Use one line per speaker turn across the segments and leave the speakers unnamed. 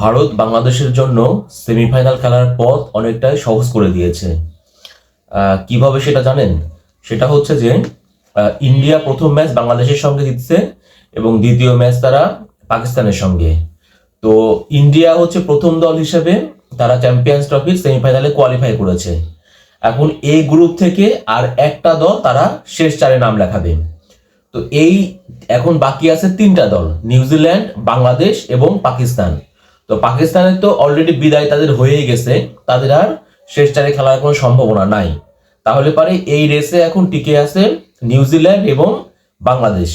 ভারত বাংলাদেশের জন্য সেমিফাইনাল খেলার পথ অনেকটাই সহজ করে দিয়েছে। কীভাবে সেটা জানেন? সেটা হচ্ছে যে ইন্ডিয়া প্রথম ম্যাচ বাংলাদেশের সঙ্গে জিতছে এবং দ্বিতীয় ম্যাচ তারা পাকিস্তানের সঙ্গে। তো ইন্ডিয়া হচ্ছে প্রথম দল হিসেবে তারা চ্যাম্পিয়ন্স ট্রফির সেমিফাইনালে কোয়ালিফাই করেছে। এখন এই গ্রুপ থেকে আর একটা দল তারা শেষ চারে নাম লেখাবে। তো এই এখন বাকি আছে তিনটা দল, নিউজিল্যান্ড, বাংলাদেশ এবং পাকিস্তান। তো পাকিস্তানের তো অলরেডি বিদায় তাদের হয়েই গেছে, তাদের আর শেষ চারে খেলার কোনো সম্ভাবনা নাই। তাহলে পারে এই রেসে এখন টিকে আছে নিউজিল্যান্ড এবং বাংলাদেশ।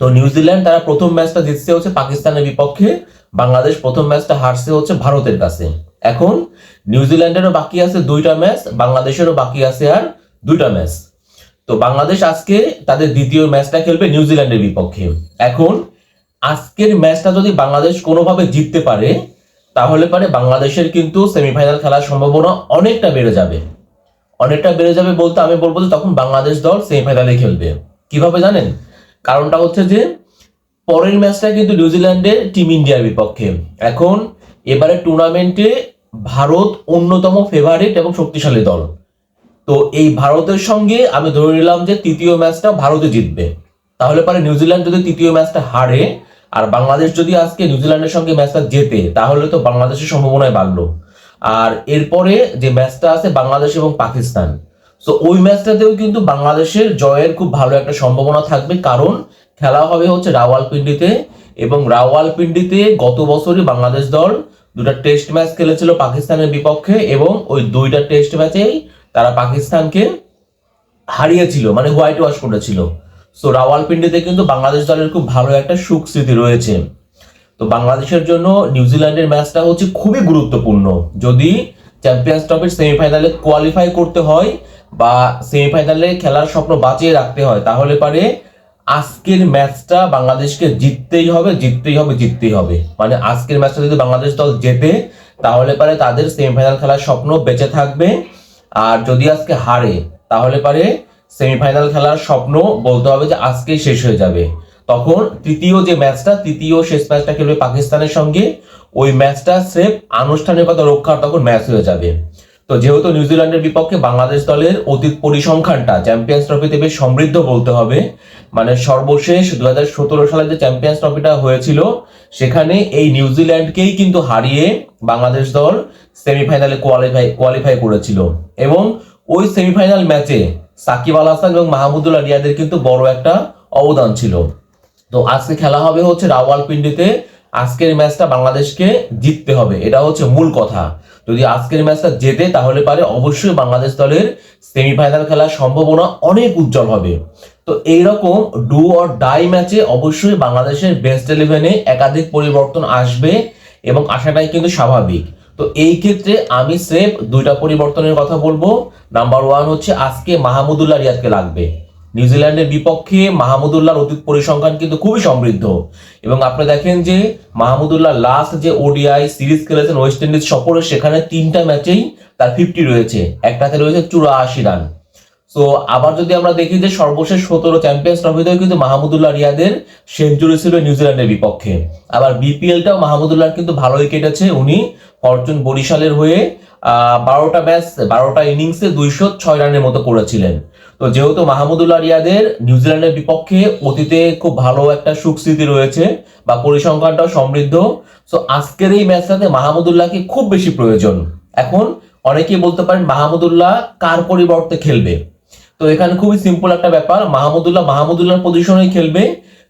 তো নিউজিল্যান্ড তারা প্রথম ম্যাচটা জিতছে হচ্ছে পাকিস্তানের বিপক্ষে, বাংলাদেশ প্রথম ম্যাচটা হারছে হচ্ছে ভারতের কাছে। এখন নিউজিল্যান্ডেরও বাকি আছে দুইটা ম্যাচ, বাংলাদেশেরও বাকি আছে আর দুইটা ম্যাচ। তো বাংলাদেশ আজকে তাদের দ্বিতীয় ম্যাচটা খেলবে নিউজিল্যান্ডের বিপক্ষে। এখন আজকের ম্যাচটা যদি বাংলাদেশ কোনোভাবে জিততে পারে, তাহলে পারে বাংলাদেশের কিন্তু সেমিফাইনাল খেলার সম্ভাবনা অনেকটা বেড়ে যাবে। অনেকটা বেড়ে যাবে বলতে আমি বলব যে তখন বাংলাদেশ দল সেমিফাইনালে খেলবে। কীভাবে জানেন? কারণটা হচ্ছে যে পরের ম্যাচটা কিন্তু নিউজিল্যান্ডের টিম ইন্ডিয়ার বিপক্ষে। এখন এবারে টুর্নামেন্টে ভারত অন্যতম ফেভারিট এবং শক্তিশালী দল। তো এই ভারতের সঙ্গে আমি ধরে নিলাম যে তৃতীয় ম্যাচটা ভারতে জিতবে। তাহলে পরে নিউজিল্যান্ড যদি তৃতীয় ম্যাচটা হারে আর বাংলাদেশ যদি আজকে নিউজিল্যান্ডের সঙ্গে ম্যাচটা জেতে, তাহলে তো বাংলাদেশের সম্ভাবনায় বাড়লো। আর এরপরে যে ম্যাচটা আছে বাংলাদেশ এবং পাকিস্তান তো ওই ম্যাচটাতেও কিন্তু বাংলাদেশের জয়ের খুব ভালো একটা সম্ভাবনা থাকবে, কারণ খেলা হবে হচ্ছে রাওয়ালপিন্ডিতে এবং রাওয়ালপিন্ডিতে গত বছরই বাংলাদেশ দল দুটা টেস্ট ম্যাচ খেলেছিল পাকিস্তানের বিপক্ষে এবং ওই দুইটা টেস্ট ম্যাচেই তারা পাকিস্তানকে হারিয়েছিল মানে হোয়াইট ওয়াশ করেছিল। সো রাওয়ালপিন্ডিতে কিন্তু বাংলাদেশ দলের খুব ভালো একটা সুখ স্মৃতি রয়েছে। তো বাংলাদেশের জন্য নিউজিল্যান্ডের ম্যাচটা হচ্ছে খুবই গুরুত্বপূর্ণ। যদি চ্যাম্পিয়ন্স ট্রফির সেমিফাইনালে কোয়ালিফাই করতে হয় বা সেমিফাইনালে খেলার স্বপ্ন বাঁচিয়ে রাখতে হয়, তাহলে পারে আজকের ম্যাচটা বাংলাদেশকে জিততেই হবে জিততেই হবে জিততেই হবে। মানে আজকের ম্যাচটা যদি বাংলাদেশ দল জেতে, তাহলে পারে তাদের সেমিফাইনাল খেলার স্বপ্ন বেঁচে থাকবে। আর যদি আজকে হারে, তাহলে পারে সেমিফাইনাল খেলার স্বপ্ন বলতে হবে যে আজকেই শেষ হয়ে যাবে। তখন তৃতীয় যে ম্যাচটা, তৃতীয় শেষ ম্যাচটা খেলবে পাকিস্তানের সঙ্গে, ওই ম্যাচটা সেফ, আনুষ্ঠানিকতা রক্ষার তখন ম্যাচ হয়ে যাবে। তো যেহেতু নিউজিল্যান্ডের বিপক্ষে বাংলাদেশ দলের অতীত পরিসংখ্যানটা, চ্যাম্পিয়ন্স ট্রফিতে বেশ সমৃদ্ধ বলতে হবে। মানে সর্বশেষ দু হাজার সতেরো সালে যে চ্যাম্পিয়ন্স ট্রফিটা হয়েছিল, সেখানে এই নিউজিল্যান্ডকেই কিন্তু হারিয়ে বাংলাদেশ দল সেমিফাইনালে কোয়ালিফাই কোয়ালিফাই করেছিল। এবং ওই সেমিফাইনাল ম্যাচে সাকিব আল হাসান এবং মাহমুদুল্লাহ রিয়াদের কিন্তু বড় একটা অবদান ছিল। তো আজকে খেলা হবে হচ্ছে রাওয়ালপিন্ডিতে। আজকের ম্যাচটা বাংলাদেশকে জিততে হবে, এটা হচ্ছে মূল কথা। যদি আজকের ম্যাচটা জেতে তাহলে পারে অবশ্যই বাংলাদেশ দলের সেমিফাইনাল খেলার সম্ভাবনা অনেক উজ্জ্বল হবে। তো এইরকম ডু অর ডাই ম্যাচে অবশ্যই বাংলাদেশের বেস্ট ইলেভেনে একাধিক পরিবর্তন আসবে এবং আসাটাই কিন্তু স্বাভাবিক। তো এই ক্ষেত্রে আমি সেফ দুইটা পরিবর্তনের কথা বলব। নাম্বার ওয়ান হচ্ছে আজকে মাহমুদুল্লাহ রিয়াদকে লাগবে। নিউজিল্যান্ডের বিপক্ষে মাহমুদুল্লাহর অতীত পরিসংখ্যান কিন্তু খুবই সমৃদ্ধ। এবং আপনি দেখেন যে মাহমুদুল্লাহ লাস্ট যে ওডিআই সিরিজ খেলেছেন ওয়েস্ট ইন্ডিজ সফরে, সেখানে তিনটা ম্যাচেই তার ফিফটি রয়েছে। একটাতে রয়েছে চুরাশি রান। সো আবার যদি আমরা দেখি যে সর্বশেষ সতেরো চ্যাম্পিয়ন্স ট্রফিতেও কিন্তু মাহমুদুল্লাহ রিয়াদের সেঞ্চুরি ছিল নিউজিল্যান্ডের বিপক্ষে। আবার বিপিএলটাও মাহমুদুল্লাহ কিন্তু ভালোই কেটেছে উনি ফরচুন বরিশালের হয়ে বারোটা ম্যাচ, বারোটা ইনিংসে দুইশো ছয় রানের মতো করেছিলেন। তো যেহেতু মাহমুদুল্লাহ রিয়াদের নিউজিল্যান্ডের বিপক্ষে অতীতে খুব ভালো একটা সুখ স্মৃতি রয়েছে বা পরিসংখ্যানটাও সমৃদ্ধ সো আজকের এই ম্যাচটাতে মাহমুদুল্লাহকে খুব বেশি প্রয়োজন। এখন অনেকেই বলতে পারেন, মাহমুদুল্লাহ কার পরিবর্তে খেলবে? তো এখানে খুবই সিম্পল একটা ব্যাপার। মাহমুদুল্লাহ, মাহমুদুল্লাহর পজিশনে খেলবে।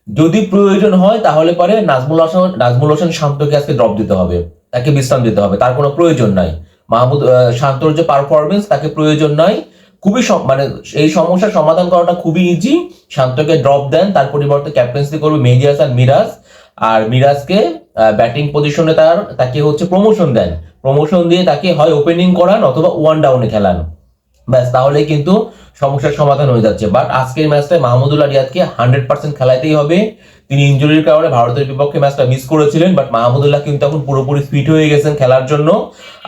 যদি প্রয়োজন হয়, তাহলে পরে নাজমুল হাসান, নাজমুল হোসেন শান্তকে আজকে ড্রপ দিতে হবে। তাকে বিশ্রাম দিতে হবে। তার কোনো প্রয়োজন নাই। মাহমুদ শান্তর যে পারফরমেন্স তাকে প্রয়োজন নাই। খুবই মানে এই সমস্যার সমাধান করাটা খুবই ইজি শান্তকে ড্রপ দেন, তার পরিবর্তে ক্যাপ্টেন্সি করবে মেহেদি হাসান, মিরাজ। আর মিরাজকে ব্যাটিং পজিশনে তার, তাকে হচ্ছে প্রমোশন দেন। প্রমোশন দিয়ে তাকে হয় ওপেনিং করান অথবা ওয়ান ডাউনে খেলান। ব্যাস তাহলে কিন্তু সমস্যার সমাধান হয়ে যাচ্ছে। বাট আজকের ম্যাচটায় মাহমুদুল্লাহ রিয়াদকে হান্ড্রেড পার্সেন্ট খেলাতেই হবে। তিনি ইঞ্জুরির কারণে ভারতের বিপক্ষে ম্যাচটা মিস করেছিলেন বাট মাহমুদুল্লাহ কিন্তু এখন পুরোপুরি ফিট হয়ে গেছেন খেলার জন্য।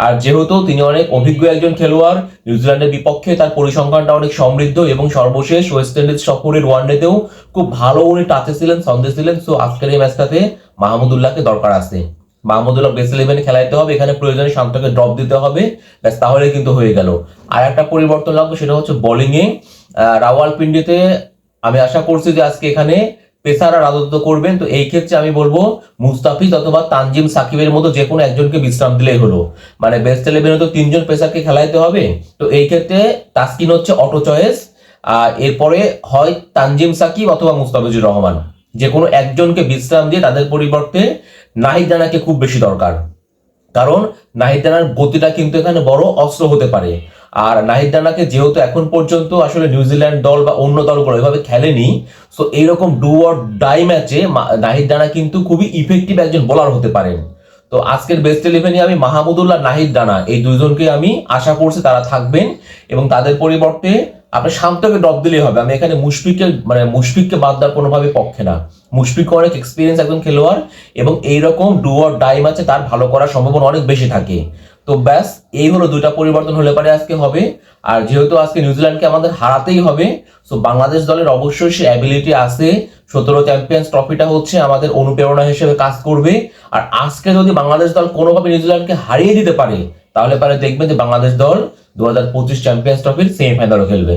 আর যেহেতু তিনি অনেক অভিজ্ঞ একজন খেলোয়াড়, নিউজিল্যান্ডের বিপক্ষে তার পরিসংখ্যানটা অনেক সমৃদ্ধ এবং সর্বশেষ ওয়েস্ট ইন্ডিজ সফরের ওয়ানডেতেও খুব ভালো উনি টাচে ছিলেন সন্দেহ ছিলেন। সো আজকের এই ম্যাচটাতে মাহমুদুল্লাহকে দরকার আছে। মাহমুদুল্লাহ বেস ইলেভেনে খেলাইতে হবে, এখানে প্রয়োজনে শান্তকে ড্রপ দিতে হবে। ব্যাস তাহলে কিন্তু হয়ে গেল। আর একটা পরিবর্তন লাগবে, সেটা হচ্ছে বোলিংয়ে রাওয়ালপিন্ডিতে আমি আশা করছি যে আজকে এখানে পেসাররা রাজত্ব করবেন। তো এই ক্ষেত্রে আমি বলব, মুস্তাফিজ অথবা তানজিম সাকিবের মতো যে কোনো একজনকে বিশ্রাম দিলেই হলো। মানে বেস্ট ইলেভেনে তো তিনজন পেসারকে খেলাইতে হবে। তো এই ক্ষেত্রে তাসকিন হচ্ছে অটো চয়েস আর এরপরে হয় তানজিম সাকিব অথবা মুস্তাফিজুর রহমান। যে কোনো একজনকে বিশ্রাম দিয়ে তাদের পরিবর্তে নাহিদ রানাকে খুব বেশি দরকার। কারণ নাহিদ রানার গতিটা কিন্তু এখানে বড় অস্ত্র হতে পারে। আর নাহিদ রানাকে যেহেতু এখন পর্যন্ত আসলে নিউজিল্যান্ড দল বা অন্য দলগুলো এভাবে খেলেনি সো এইরকম ডু অর ডাই ম্যাচে নাহিদ রানা কিন্তু খুবই ইফেক্টিভ একজন বোলার হতে পারেন। তো আজকের বেস্ট ইলেভেনে আমি মাহমুদুল্লাহ নাহিদ রানা, এই দুইজনকে আমি আশা করছি তারা থাকবেন এবং তাদের পরিবর্তে আপনি শান্তকে ড্রপ দিলেই হবে। আমি এখানে মুশফিককে মানে মুশফিককে বাদ দেওয়ার কোনোভাবে পক্ষে না। মুশফিক অনেক এক্সপিরিয়েন্স একজন খেলোয়াড় এবং এইরকম ডু অর ডাই ম্যাচে তার ভালো করার সম্ভাবনা অনেক বেশি থাকে। তো ব্যাস, এই হলো দুইটা পরিবর্তন হলে পারে আজকে হবে। আর যেহেতু আজকে নিউজিল্যান্ডকে আমাদের হারাতেই হবে সো বাংলাদেশ দলের অবশ্যই সে অ্যাবিলিটি আছে। সতেরো চ্যাম্পিয়ন্স ট্রফিটা হচ্ছে আমাদের অনুপ্রেরণা হিসেবে কাজ করবে। আর আজকে যদি বাংলাদেশ দল কোনোভাবে নিউজিল্যান্ডকে হারিয়ে দিতে পারে তাহলে পরে দেখবেন যে বাংলাদেশ দল দু হাজার পঁচিশ চ্যাম্পিয়ন্স ট্রফির সেমিফাইনালও খেলবে।